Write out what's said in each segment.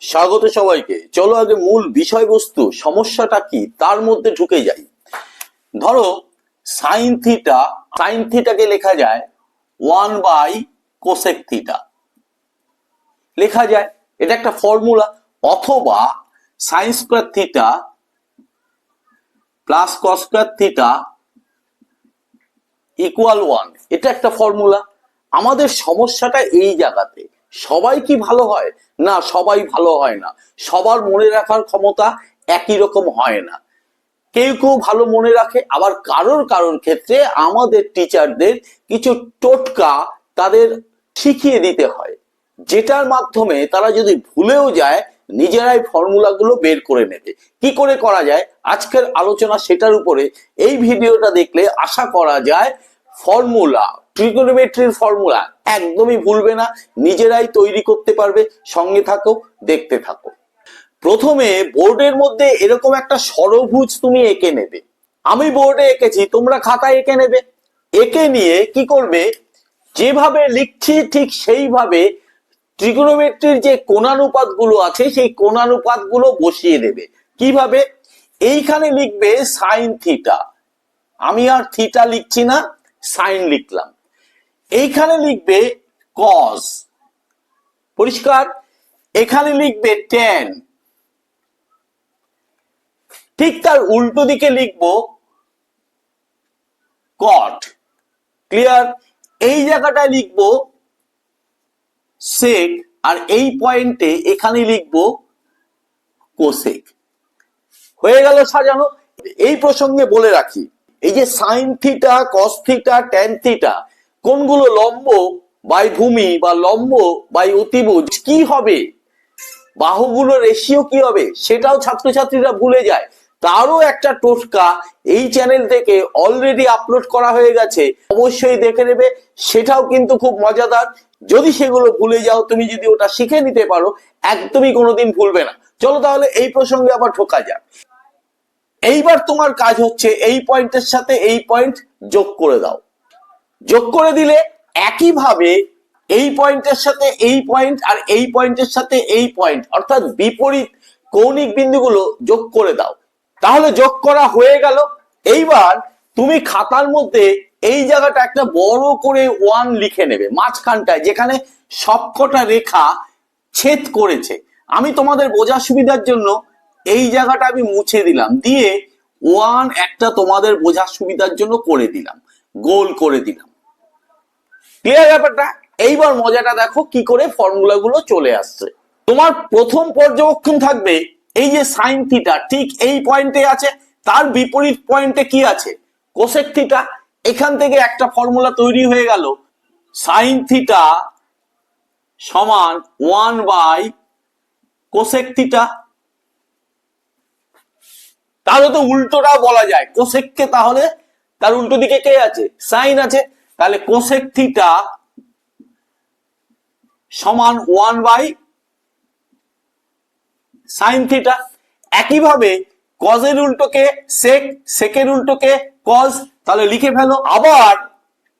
স্বাগত সবাইকে। চলো আগে মূল বিষয়বস্তু, সমস্যাটা কি, তার মধ্যে ঢুকে যাই। ধরো সাইন থিটা সাইন থিটাকে লেখা যায় ওয়ান বাই কোসেক থিটা লেখা যায়, এটা একটা ফর্মুলা অথবা sine square theta plus cos square theta equal one এটা একটা ফর্মুলা আমাদের সমস্যাটা এই জায়গাতে। সবাই কি ভালো হয়? না, সবাই ভালো হয় না। সবার মনে রাখার ক্ষমতা একই রকম হয় না। কেউ কেউ ভালো মনে রাখে, আবার কারোর কারোর ক্ষেত্রে আমাদের টিচারদের কিছু টোটকা তাদের শিখিয়ে দিতে হয়। যেটার মাধ্যমে তারা যদি ভুলেও যায়, নিজেরাই ফর্মুলাগুলো বের করে নেবে। কি করে করা যায়? আজকের আলোচনা সেটার উপরে। এই ভিডিওটা দেখলে আশা করা যায়, ফর্মুলা ট্রিগোনোমেট্রির ফর্মুলা একদমই ভুলবে না, নিজেরাই তৈরি করতে পারবে, সঙ্গে থাকো, দেখতে থাকো। প্রথমে বোর্ডের মধ্যে এরকম একটা সরভুজ তুমি এঁকে নেবে। আমি বোর্ডে এঁকেছি, তোমরা খাতায় এঁকে নেবে। এঁকে নিয়ে কি করবে? যেভাবে লিখছি ঠিক সেইভাবে ট্রিগোনোমেট্রির যে কোণানুপাতগুলো আছে, সেই কোণানুপাতগুলো বসিয়ে দেবে। কীভাবে? এইখানে লিখবে সাইন থিটা আমি আর থিটা লিখছি না সাইন লিখলাম। এইখানে লিখবে কস পরিষ্কার? এখানে লিখবে টেন ঠিক তার উল্টো দিকে লিখব কট ক্লিয়ার এই জায়গাটায় লিখব সেক আর এই পয়েন্টে এখানে লিখব কোসেক হয়ে গেল সাজানো। এই প্রসঙ্গে বলে রাখি, এই যে sine theta cos theta tan theta কোনগুলো লম্ব বাই ভূমি বা লম্ব বাই অতিভুজ? কি হবে? বাহুগুলো রেশিও কি হবে? সেটাও ছাত্রছাত্রীরা ভুলে যায়। তারও একটা টোটকা এই চ্যানেল থেকে অলরেডি আপলোড করা হয়ে গেছে। অবশ্যই দেখে নেবে, সেটাও কিন্তু খুব মজাদার। যদি সেগুলো ভুলে যাও, তুমি যদি ওটা শিখে নিতে পারো, একদমই কোনোদিন ভুলবে না। চলো তাহলে এই প্রসঙ্গে আবার ঠোকা যাক। এইবার তোমার কাজ হচ্ছে এই পয়েন্টের সাথে এই পয়েন্ট যোগ করে দাও। যোগ করে দিলে একইভাবে এই পয়েন্টের সাথে এই পয়েন্ট আর এই পয়েন্টের সাথে এই পয়েন্ট অর্থাৎ বিপরীত কৌণিক বিন্দুগুলো যোগ করে দাও। তাহলে যোগ করা হয়ে গেল। এইবার তুমি খাতার মধ্যে এই জায়গাটা একটা বড় করে ওয়ান লিখে নেবে, মাঝখানটায়, যেখানে সবকটা রেখা ছেদ করেছে। আমি তোমাদের বোঝার সুবিধার জন্য এই জায়গাটা আমি মুছে দিলাম, দিয়ে ওয়ান একটা তোমাদের বোঝার সুবিধার জন্য করে দিলাম, গোল করে দিলাম। ক্লিয়ার ব্যাপারটা? এইবার মজাটা দেখো কি করে ফর্মুলা গুলো চলে আসছে। তোমার প্রথম পর্যবেক্ষণ থাকবে এই যে সাইন থিটা ঠিক এই পয়েন্টে আছে, তার বিপরীত পয়েন্টে কি আছে? কোসেক থিটা এখান থেকে একটা ফর্মুলা তৈরি হয়ে গেল। সাইন থিটা সমান ওয়ান বাই কোসেক থিটা তাহলে তো উল্টোটাও বলা যায়। কোসেককে তাহলে, তার উল্টো দিকে কে আছে? সাইন আছে। তাহলে কোসেক থিটা সমান ওয়ান বাই সাইন থিটা একইভাবে কজের উল্টোকে সেক সেকের উল্টোকে কজ তাহলে লিখে ফেলো আবার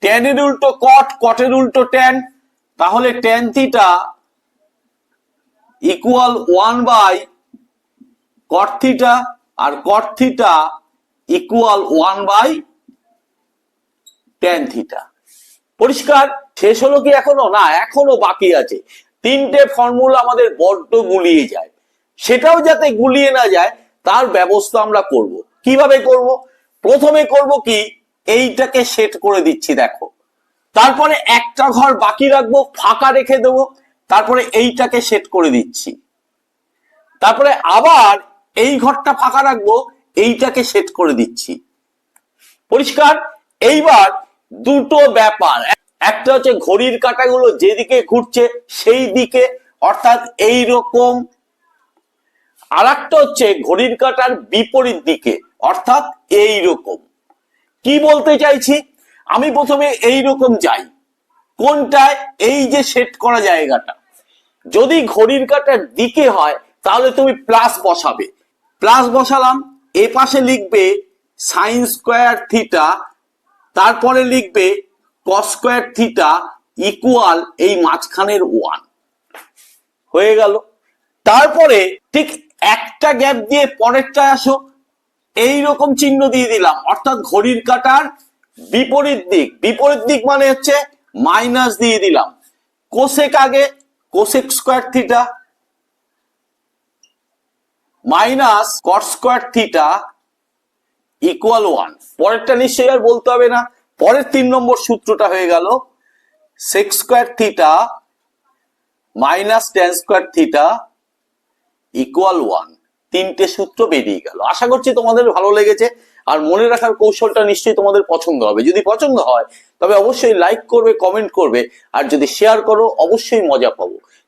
ট্যানের উল্টো কট কটের উল্টো ট্যান তাহলে tan theta equal one by cot theta R cot theta equal one by tan theta পরিষ্কার, শেষ হলো কি এখনও? না, এখনও বাকি আছে। তিনটে ফর্মুলা আমাদের বড্ড গুলিয়ে যায়। সেটাও যাতে গুলিয়ে না যায়, তার ব্যবস্থা আমরা করব। কীভাবে করব? প্রথমে করব কি? এইটাকে সেট করে দিচ্ছি, দেখো। তারপরে একটা ঘর বাকি রাখব, ফাঁকা রেখে দেবো। তারপরে এইটাকে সেট করে দিচ্ছি। তারপরে আবার এই ঘরটা ফাঁকা রাখব, এইটাকে সেট করে দিচ্ছি। পরিষ্কার? এইবার দুটো ব্যাপার। একটা হচ্ছে ঘড়ির কাঁটাগুলো যেদিকে ঘুরছে সেই দিকে, অর্থাৎ এই রকম আর একটা হচ্ছে ঘড়ির কাঁটার বিপরীত দিকে, অর্থাৎ এই রকম কি বলতে চাইছি? আমি প্রথমে এই রকম যাই। কোনটায়? এই যে সেট করা জায়গাটা। যদি ঘড়ির কাঁটার দিকে হয়, তাহলে তুমি প্লাস বসাবে। প্লাস বসালাম, এ পাশে লিখবে সাইন স্কোয়ার থিটা তারপরে লিখবে কস স্কোয়ার থিটা ইকুয়াল এই মাঝখানের ওয়ান হয়ে গেল। তারপরে ঠিক একটা গ্যাপ দিয়ে পরেরটা আসো। এই রকম চিহ্ন দিয়ে দিলাম। অর্থাৎ ঘড়ির কাটার বিপরীত দিক। বিপরীত দিক মানে হচ্ছে মাইনাস দিয়ে দিলাম। কোসেক আগে cosec square theta minus cot square theta equal one পরেরটা নিশ্চয়ই আর বলতে হবে না। পরের তিন নম্বর সূত্রটা হয়ে গেল। Sec square theta minus tan square theta equal one তিনটে সূত্র বেরিয়ে গেল। আশা করছি তোমাদের ভালো লেগেছে। আর মনে রাখার কৌশলটা নিশ্চয়ই তোমাদের পছন্দ হবে। যদি পছন্দ হয়, তবে অবশ্যই লাইক করবে কমেন্ট করবে। আর যদি শেয়ার করো, অবশ্যই মজা পাবো।